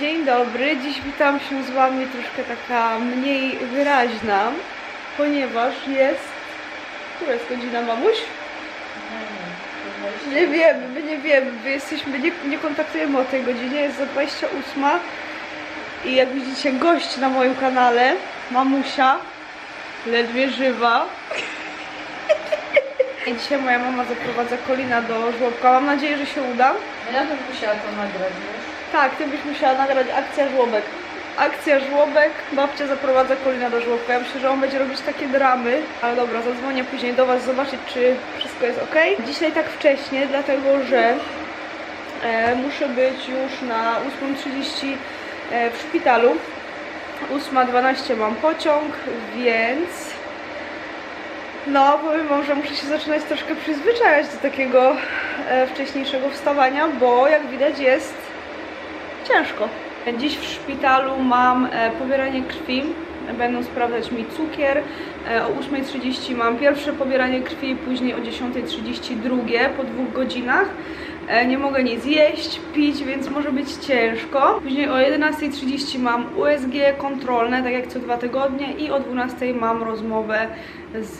Dzień dobry, dziś witam się z Wami troszkę taka mniej wyraźna, ponieważ jest... Która jest godzina, mamuś? Nie wiemy, my nie wiemy, my jesteśmy, nie, nie kontaktujemy o tej godzinie, jest za 28 i jak widzicie gość na moim kanale, mamusia, ledwie żywa. I dzisiaj moja mama zaprowadza Kolina do żłobka, mam nadzieję, że się uda. Ja bym musiała to nagrać, wiesz? Tak, ty byś musiała nagrać akcja żłobek. Akcja żłobek, babcia zaprowadza Kolina do żłobka. Ja myślę, że on będzie robić takie dramy. Ale dobra, zadzwonię później do Was zobaczyć, czy wszystko jest ok. Dzisiaj tak wcześnie, dlatego że e, muszę być już na 8.30 e, w szpitalu. 8.12 mam pociąg, więc no, powiem wam, że muszę się zaczynać troszkę przyzwyczajać do takiego e, wcześniejszego wstawania, bo jak widać jest ciężko. Dziś w szpitalu mam e, pobieranie krwi. Będą sprawdzać mi cukier. E, o 8.30 mam pierwsze pobieranie krwi, później o 10.30 drugie po dwóch godzinach. E, nie mogę nic jeść, pić, więc może być ciężko. Później o 11.30 mam USG kontrolne, tak jak co dwa tygodnie i o 12.00 mam rozmowę z,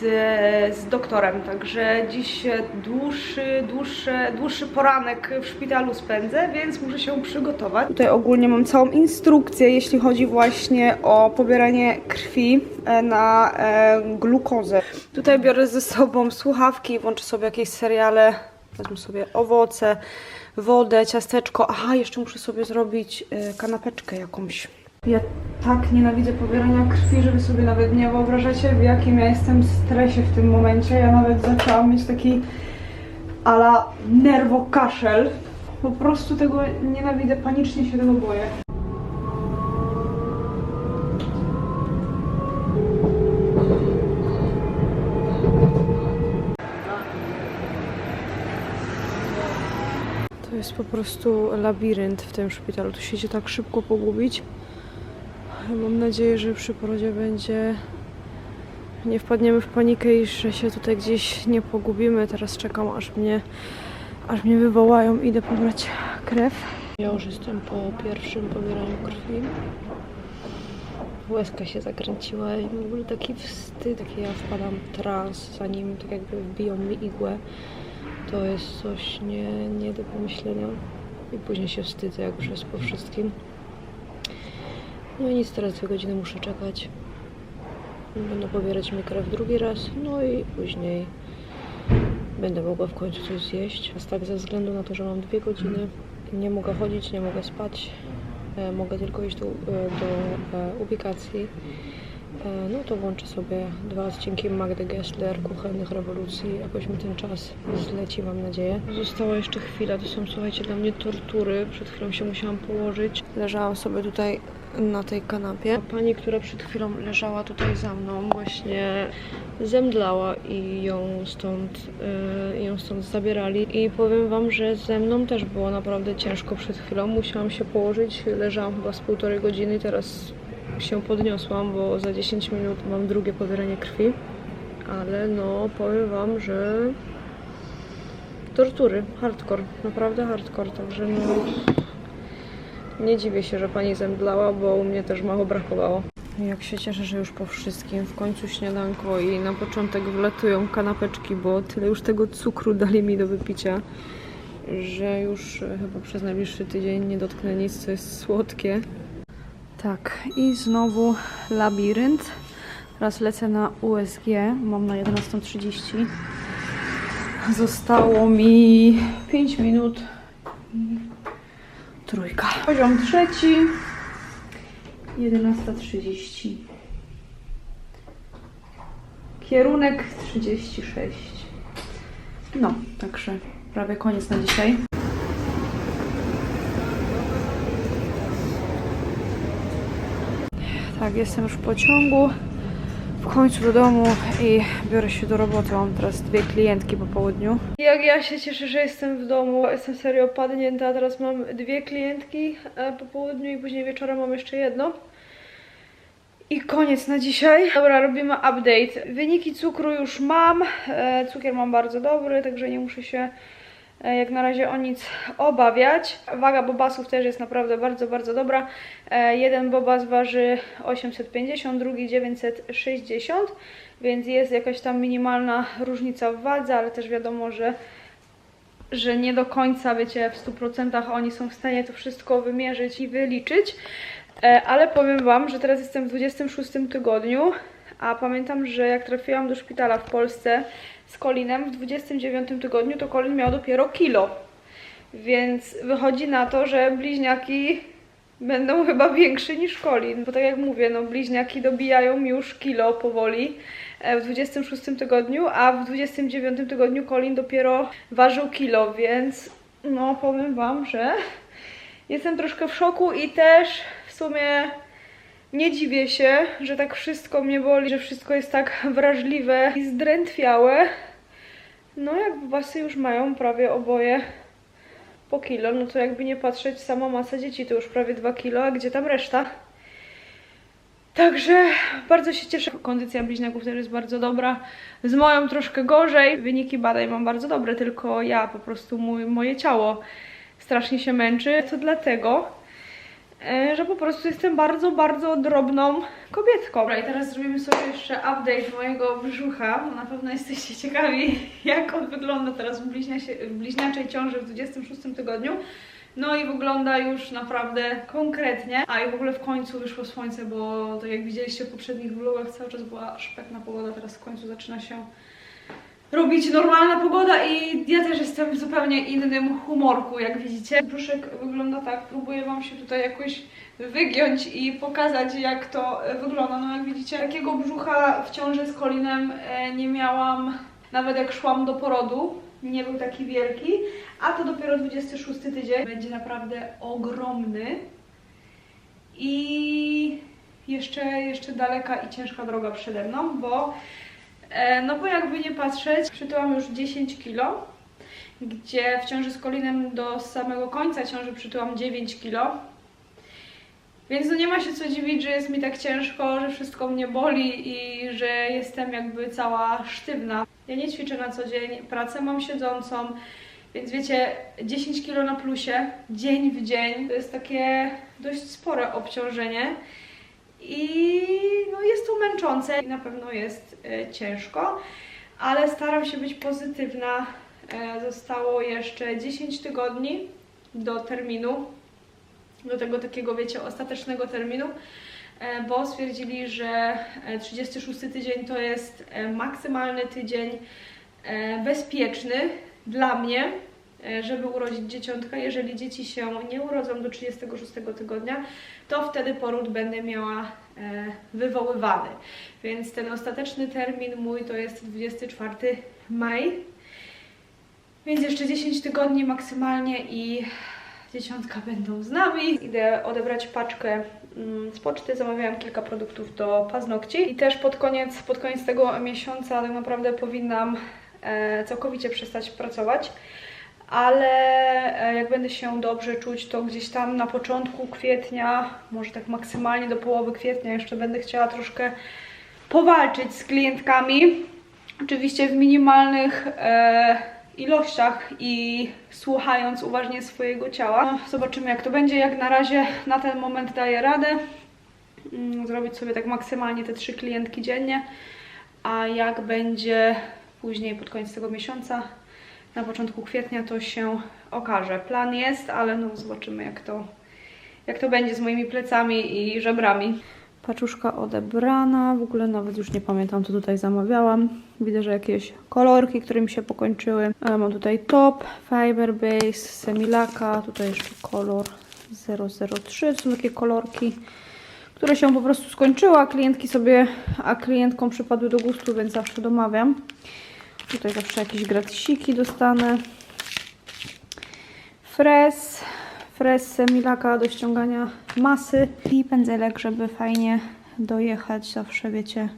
z doktorem. Także dziś dłuższy, dłuższy, dłuższy poranek w szpitalu spędzę, więc muszę się przygotować. Tutaj ogólnie mam całą instrukcję, jeśli chodzi właśnie o pobieranie krwi e, na e, glukozę. Tutaj biorę ze sobą słuchawki, włączę sobie jakieś seriale, wezmę sobie owoce, wodę, ciasteczko. Aha, jeszcze muszę sobie zrobić e, kanapeczkę jakąś. Ja tak nienawidzę pobierania krwi, że wy sobie nawet nie wyobrażacie, w jakim ja jestem stresie w tym momencie. Ja nawet zaczęłam mieć taki ala nerwokaszel. Po prostu tego nienawidzę, panicznie się tego boję. Jest po prostu labirynt w tym szpitalu. Tu się idzie tak szybko pogubić. Mam nadzieję, że przy porodzie będzie nie wpadniemy w panikę i że się tutaj gdzieś nie pogubimy. Teraz czekam aż mnie aż mnie wywołają. Idę pobrać krew. Ja już jestem po pierwszym pobieraniu krwi. Łezka się zakręciła i w ogóle taki wstyd, taki ja wpadam w trans, zanim tak jakby wbiją mi igłę. To jest coś nie, nie do pomyślenia. I później się wstydzę, jak już jest po wszystkim. No i nic, teraz dwie godziny muszę czekać. Będą pobierać mi krew drugi raz, no i później będę mogła w końcu coś zjeść. Jest tak ze względu na to, że mam dwie godziny, nie mogę chodzić, nie mogę spać, e, mogę tylko iść do, e, do e, ubikacji. E, No to włączę sobie dwa odcinki Magdy Gessler, Kuchennych Rewolucji. Jakoś mi ten czas zleci, mam nadzieję. Została jeszcze chwila, to są, słuchajcie, dla mnie tortury. Przed chwilą się musiałam położyć. Leżałam sobie tutaj na tej kanapie. Pani, która przed chwilą leżała tutaj za mną, właśnie zemdlała i ją stąd, y, ją stąd zabierali. I powiem Wam, że ze mną też było naprawdę ciężko przed chwilą. Musiałam się położyć, leżałam chyba z półtorej godziny, teraz się podniosłam, bo za 10 minut mam drugie pobieranie krwi. Ale no, powiem Wam, że tortury, hardcore, naprawdę hardcore, także no... Nie dziwię się, że pani zemdlała, bo u mnie też mało brakowało. Jak się cieszę, że już po wszystkim, w końcu śniadanko i na początek wlatują kanapeczki, bo tyle już tego cukru dali mi do wypicia, że już e, chyba przez najbliższy tydzień nie dotknę nic, co jest słodkie. Tak, i znowu labirynt. Teraz lecę na USG, mam na 11.30. Zostało mi 5 minut Trójka. Poziom trzeci. 11.30. Kierunek 36. No, także prawie koniec na dzisiaj. Tak, jestem już w pociągu. W końcu do domu i biorę się do roboty. Mam teraz dwie klientki po południu. Jak ja się cieszę, że jestem w domu. Jestem serio padnięta. Teraz mam dwie klientki e, po południu i później wieczorem mam jeszcze jedno. I koniec na dzisiaj. Dobra, robimy update. Wyniki cukru już mam. E, Cukier mam bardzo dobry, także nie muszę się jak na razie o nic obawiać. Waga bobasów też jest naprawdę bardzo, bardzo dobra. E, Jeden bobas waży 850, drugi 960, więc jest jakaś tam minimalna różnica w wadze, ale też wiadomo, że że nie do końca, wiecie, w 100% oni są w stanie to wszystko wymierzyć i wyliczyć. E, Ale powiem Wam, że teraz jestem w 26 tygodniu, a pamiętam, że jak trafiłam do szpitala w Polsce z Colinem w 29 tygodniu, to Colin miał dopiero kilo. Więc wychodzi na to, że bliźniaki będą chyba większe niż Colin. Bo tak jak mówię, no bliźniaki dobijają już kilo powoli e, w 26 tygodniu, a w 29 tygodniu Colin dopiero ważył kilo, więc no powiem Wam, że jestem troszkę w szoku i też w sumie nie dziwię się, że tak wszystko mnie boli, że wszystko jest tak wrażliwe i zdrętwiałe. No jak basy już mają prawie oboje po kilo, no to jakby nie patrzeć, sama masa dzieci to już prawie 2 kilo, a gdzie tam reszta? Także bardzo się cieszę. Kondycja bliźniaków też jest bardzo dobra. Z moją troszkę gorzej. Wyniki badań mam bardzo dobre, tylko ja po prostu mój, moje ciało strasznie się męczy. To dlatego, że po prostu jestem bardzo, bardzo drobną kobietką. Dobra, i teraz zrobimy sobie jeszcze update mojego brzucha, na pewno jesteście ciekawi, jak on wygląda teraz w, w bliźniaczej ciąży w 26 tygodniu. No i wygląda już naprawdę konkretnie. A i w ogóle w końcu wyszło słońce, bo tak jak widzieliście w poprzednich vlogach cały czas była szpetna pogoda, teraz w końcu zaczyna się robić normalna pogoda i ja też jestem w zupełnie innym humorku, jak widzicie. Brzuszek wygląda tak, próbuję Wam się tutaj jakoś wygiąć i pokazać jak to wygląda. No jak widzicie, takiego brzucha w ciąży z Colinem e, nie miałam nawet jak szłam do porodu. Nie był taki wielki, a to dopiero 26 tydzień. Będzie naprawdę ogromny i jeszcze, jeszcze daleka i ciężka droga przede mną, bo No bo jakby nie patrzeć, przytyłam już 10 kilo, gdzie w ciąży z Colinem do samego końca ciąży przytyłam 9 kilo. Więc no nie ma się co dziwić, że jest mi tak ciężko, że wszystko mnie boli i że jestem jakby cała sztywna. Ja nie ćwiczę na co dzień, pracę mam siedzącą, więc wiecie, 10 kilo na plusie, dzień w dzień, to jest takie dość spore obciążenie. I no jest to męczące i na pewno jest e, ciężko, ale staram się być pozytywna. E, zostało jeszcze 10 tygodni do terminu, do tego takiego, wiecie, ostatecznego terminu, e, bo stwierdzili, że e, 36 tydzień to jest maksymalny tydzień bezpieczny dla mnie, żeby urodzić dzieciątka. Jeżeli dzieci się nie urodzą do 36 tygodnia, to wtedy poród będę miała e, wywoływany. Więc ten ostateczny termin mój to jest 24 maj. Więc jeszcze 10 tygodni maksymalnie i dzieciątka będą z nami. Idę odebrać paczkę mm, z poczty, zamawiałam kilka produktów do paznokci i też pod koniec, pod koniec tego miesiąca tak naprawdę powinnam e, całkowicie przestać pracować ale e, jak będę się dobrze czuć, to gdzieś tam na początku kwietnia, może tak maksymalnie do połowy kwietnia, jeszcze będę chciała troszkę powalczyć z klientkami. Oczywiście w minimalnych e, ilościach i słuchając uważnie swojego ciała. No, zobaczymy jak to będzie. Jak na razie na ten moment daję radę mm, zrobić sobie tak maksymalnie te trzy klientki dziennie, a jak będzie później pod koniec tego miesiąca, na początku kwietnia to się okaże. Plan jest, ale no zobaczymy jak to, jak to będzie z moimi plecami i żebrami. Paczuszka odebrana, w ogóle nawet już nie pamiętam co tutaj zamawiałam. Widzę, że jakieś kolorki, które mi się pokończyły. Ale mam tutaj top, Fiber Base, Semilaka, tutaj jeszcze kolor 003, to są takie kolorki które się po prostu skończyły, a klientki sobie, a klientkom przypadły do gustu, więc zawsze domawiam. Tutaj zawsze jakieś gratisiki dostanę. Fres, fres Milaka do ściągania masy i pędzelek, żeby fajnie dojechać zawsze, wiecie,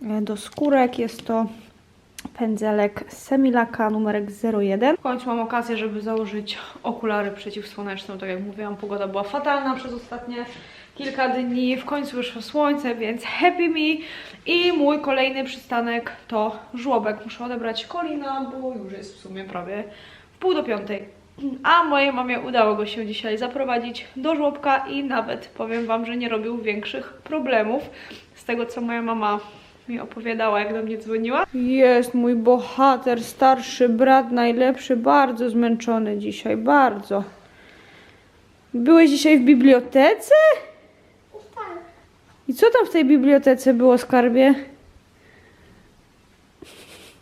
do skórek. Jest to pędzelek Semilaka numerek 01. W końcu mam okazję, żeby założyć okulary przeciwsłoneczne. Tak jak mówiłam, pogoda była fatalna przez ostatnie kilka dni. W końcu wyszło słońce, więc happy me. I mój kolejny przystanek to żłobek. Muszę odebrać Kolina, bo już jest w sumie prawie w pół do piątej. A mojej mamie udało go się dzisiaj zaprowadzić do żłobka i nawet powiem Wam, że nie robił większych problemów z tego, co moja mama mi opowiadała, jak do mnie dzwoniła. Jest mój bohater, starszy brat, najlepszy, bardzo zmęczony dzisiaj, bardzo. Byłeś dzisiaj w bibliotece? I co tam w tej bibliotece było, skarbie?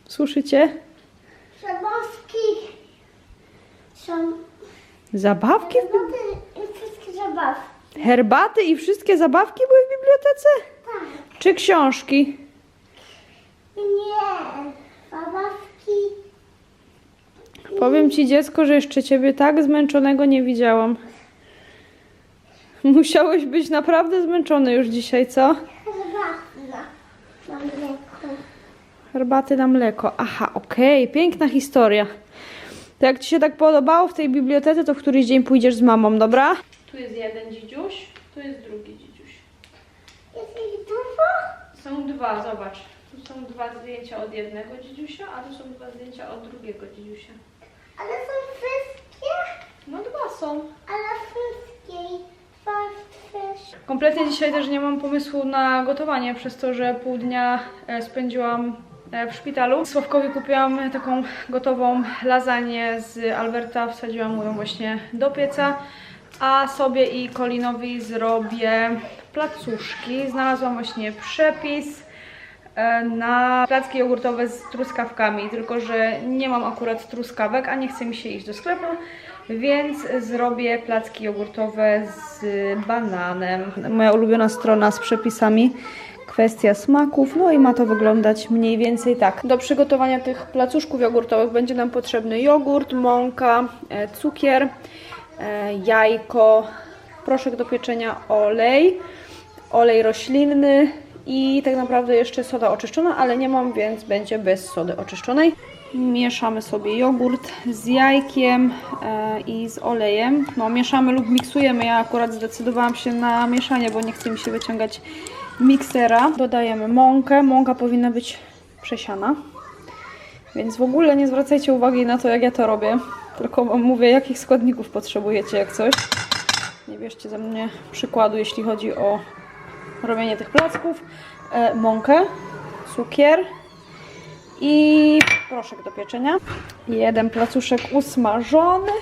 Słyszycie? Zabawki. Są Zabawki? zabawki i wszystkie zabawki. Herbaty i wszystkie zabawki były w bibliotece? Tak. Czy książki? Nie. Zabawki. Powiem ci, dziecko, że jeszcze ciebie tak zmęczonego nie widziałam. Musiałeś być naprawdę zmęczony już dzisiaj, co? Zabawki na, mleku. Herbaty na mleko. Aha, okej, piękna historia. To jak ci się tak podobało w tej bibliotece, to w któryś dzień pójdziesz z mamą, dobra? Tu jest jeden dzidziuś, tu jest drugi dzidziuś. Jest ich dużo? Są dwa, zobacz. Tu są dwa zdjęcia od jednego dzidziusia, a tu są dwa zdjęcia od drugiego dzidziusia. Ale są wszystkie? No dwa są. Ale wszystkie. Kompletnie dzisiaj też nie mam pomysłu na gotowanie, przez to, że pół dnia e, spędziłam e, w szpitalu. Sławkowi kupiłam taką gotową lasagne z Alberta, wsadziłam mu ją właśnie do pieca, a sobie i Colinowi zrobię placuszki. Znalazłam właśnie przepis na placki jogurtowe z truskawkami, tylko że nie mam akurat truskawek, a nie chce mi się iść do sklepu, więc zrobię placki jogurtowe z bananem. Moja ulubiona strona z przepisami. Kwestia smaków, no i ma to wyglądać mniej więcej tak. Do przygotowania tych placuszków jogurtowych będzie nam potrzebny jogurt, mąka, e, cukier, e, jajko, proszek do pieczenia, olej, olej roślinny i tak naprawdę jeszcze soda oczyszczona, ale nie mam, więc będzie bez sody oczyszczonej. Mieszamy sobie jogurt z jajkiem e, i z olejem. No, mieszamy lub miksujemy. Ja akurat zdecydowałam się na mieszanie, bo nie chce mi się wyciągać miksera. Dodajemy mąkę. Mąka powinna być przesiana. Więc w ogóle nie zwracajcie uwagi na to, jak ja to robię. Tylko wam mówię, jakich składników potrzebujecie, jak coś. Nie bierzcie ze mnie przykładu, jeśli chodzi o robienie tych placków. E, mąkę, cukier i proszek do pieczenia. Jeden placuszek usmażony.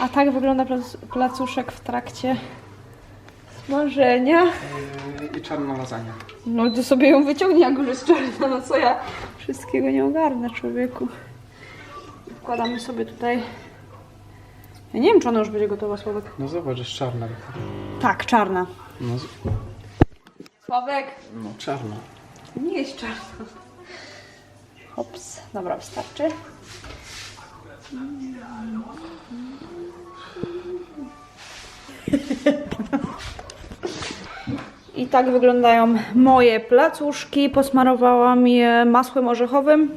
A tak wygląda plac- placuszek w trakcie smażenia. I czarna lasagna. No to sobie ją wyciągnij, jak już jest czarna, no co ja wszystkiego nie ogarnę, człowieku. Wkładamy sobie tutaj... Ja nie wiem, czy ona już będzie gotowa, Sławek. No zobacz, jest czarna. Tak, czarna. No, z- Sławek! no czarna. Nie jest czarna. Hops, dobra, wystarczy. I tak wyglądają moje placuszki. Posmarowałam je masłem orzechowym,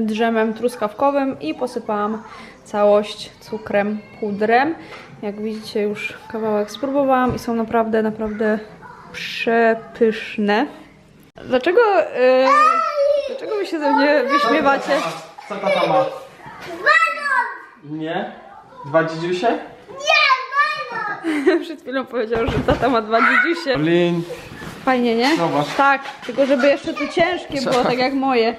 drzemem truskawkowym i posypałam całość cukrem, pudrem. Jak widzicie już kawałek spróbowałam i są naprawdę, naprawdę przepyszne. Dlaczego, yy, dlaczego wy się ze mnie wyśmiewacie? Co tata ma? Nie? Dwa dzidziusie? Przed chwilą powiedział, że tata ma dwa dzidziusie. Lin. Fajnie, nie? Zobacz. Tak, tylko żeby jeszcze tu ciężkie było, tak jak moje.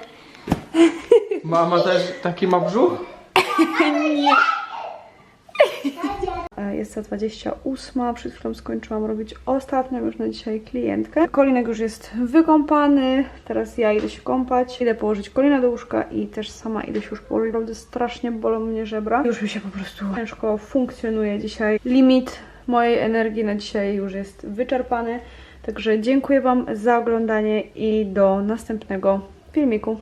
Mama też taki ma brzuch? E, Jest za 28, przed chwilą skończyłam robić ostatnią już na dzisiaj klientkę. Kolinek już jest wykąpany, teraz ja idę się kąpać, idę położyć Kolina do łóżka i też sama idę się już położyć, naprawdę strasznie bolą mnie żebra. Już mi się po prostu ciężko funkcjonuje dzisiaj. Limit mojej energii na dzisiaj już jest wyczerpany, także dziękuję Wam za oglądanie i do następnego filmiku.